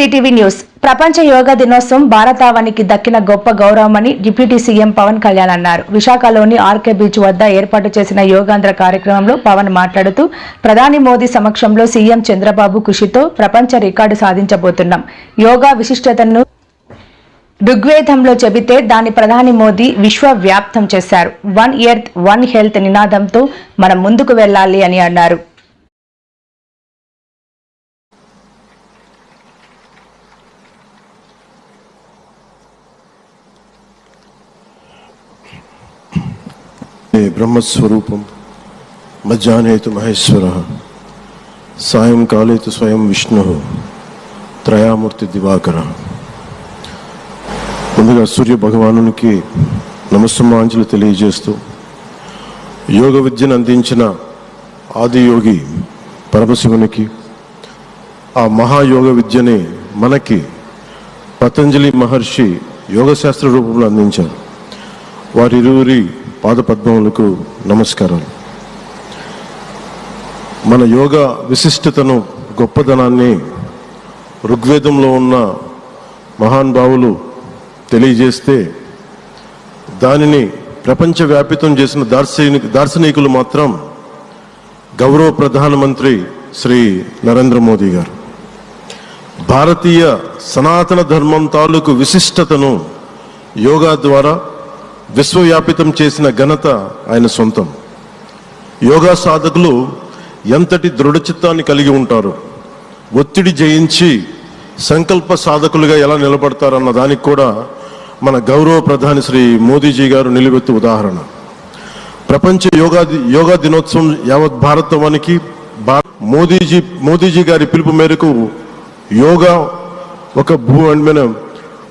TTV news. ప్రపంచ యోగా దినోత్సవం భారతావనికి దక్కిన గొప్ప గౌరవమని డిప్యూటీ సీఎం పవన్ కళ్యాణ్ అన్నారు. విశాఖలోని ఆర్కే బీచ్ వద్ద ఏర్పాటు చేసిన యోగాంధ్ర కార్యక్రమంలో పవన్ మాట్లాడుతూ ప్రధాని మోదీ సమక్షంలో సీఎం చంద్రబాబు కృషితో ప్రపంచ రికార్డు సాధించబోతున్నాం. యోగా విశిష్టతను ఋగ్వేదంలో చెబితే దాని ప్రధాని మోదీ విశ్వవ్యాప్తం చేశారు. వన్ ఎర్త్ వన్ హెల్త్ నినాదంతో మనం ముందుకు వెళ్ళాలి అని అన్నారు. బ్రహ్మస్వరూపం మధ్యాహ్నేతు మహేశ్వర సాయంకాలేతు స్వయం విష్ణు త్రయామూర్తి దివాకర. ముందుగా సూర్య భగవానునికి నమస్సమాంజలు తెలియజేస్తూ యోగ విద్యను అందించిన ఆదియోగి పరమశివునికి ఆ మహాయోగ విద్యని మనకి పతంజలి మహర్షి యోగశాస్త్ర రూపంలో అందించారు. వారిరువురి పాదపద్మములకు నమస్కారాలు. మన యోగ విశిష్టతను గొప్పదనాన్ని ఋగ్వేదంలో ఉన్న మహాన్ భావులు తెలియజేస్తే దానిని ప్రపంచవ్యాపితం చేసిన దార్శనిక దార్శనికులు మాత్రం గౌరవ ప్రధానమంత్రి శ్రీ నరేంద్ర మోదీ గారు. భారతీయ సనాతన ధర్మం తాలూకు విశిష్టతను యోగా ద్వారా విశ్వవ్యాపితం చేసిన ఘనత ఆయన సొంతం. యోగా సాధకులు ఎంతటి దృఢచిత్తాన్ని కలిగి ఉంటారు? ఒత్తిడి జయించి సంకల్ప సాధకులుగా ఎలా నిలబడతారన్న దానికి కూడా మన గౌరవ ప్రధాని శ్రీ మోదీజీ గారు నిలువెత్తు ఉదాహరణ. ప్రపంచ యోగా యోగా దినోత్సవం యావత్ భారతవానికి భా- మోదీజీ మోదీజీ గారి పిలుపు మేరకు యోగా ఒక భూ మన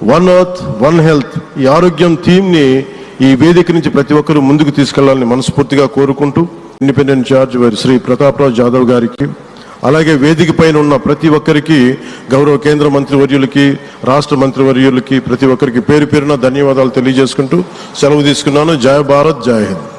వన్ ఎర్త్ వన్ హెల్త్ ఈ ఆరోగ్యం థీమ్ని ఈ వేదిక నుంచి ప్రతి ఒక్కరూ ముందుకు తీసుకెళ్ళాలని మనస్ఫూర్తిగా కోరుకుంటూ ఇండిపెండెంట్ చార్జ్ వారి శ్రీ ప్రతాప్రావు జాదవ్ గారికి అలాగే వేదిక పైన ఉన్న ప్రతి ఒక్కరికి గౌరవ కేంద్ర మంత్రివర్యులకి రాష్ట్ర మంత్రివర్యులకి ప్రతి ఒక్కరికి పేరు పేరున ధన్యవాదాలు తెలియజేసుకుంటూ సెలవు తీసుకున్నాను. జయ భారత్ జయ హింద్.